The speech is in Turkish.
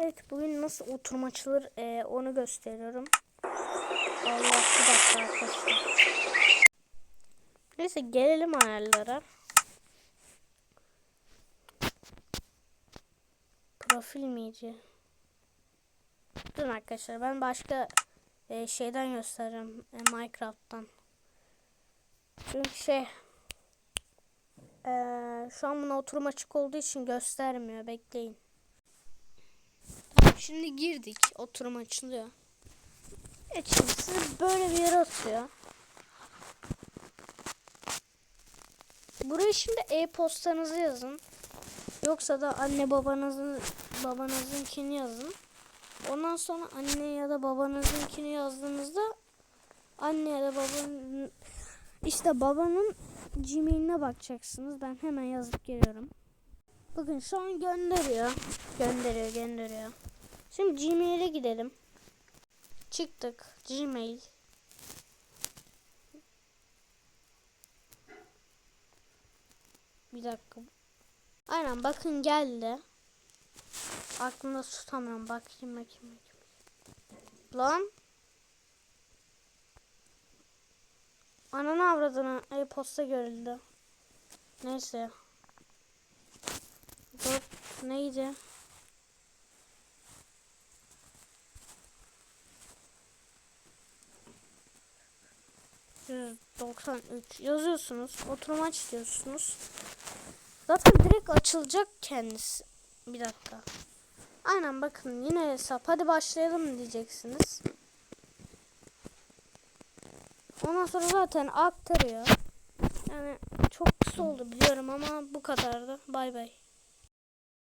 Evet bugün nasıl oturma açılır e, onu gösteriyorum. Allah bir dakika arkadaşlar. Neyse gelelim ayarlara. Profil miydi? Durun arkadaşlar ben başka e, şeyden göstereceğim. E, Minecraft'tan. Çünkü şey e, şu an buna oturum açık olduğu için göstermiyor. Bekleyin. Şimdi girdik. Oturum açılıyor. Evet şimdi sizi böyle bir yere atıyor. Buraya şimdi e-postanızı yazın. Yoksa da anne babanızın babanızınkini yazın. Ondan sonra anne ya da babanızınkini yazdığınızda anne ya da babanın işte babanın Gmail'ine bakacaksınız. Ben hemen yazıp geliyorum. Bakın şu an gönderiyor. Gönderiyor, gönderiyor. Şimdi Gmail'e gidelim. Çıktık. Gmail. Bir dakika. Aynen bakın geldi. Aklımda tutamıyorum. Bakayım bakayım bakayım. Lan. Ananı avradını e-posta görüldü. Neyse. Dur neydi? %93 yazıyorsunuz. Oturum aç diyorsunuz. Zaten direkt açılacak kendisi. Bir dakika. Aynen bakın yine hesap. Hadi başlayalım diyeceksiniz. Ondan sonra zaten aktarıyor. Yani çok kısa oldu biliyorum ama bu kadardı. Bay bay.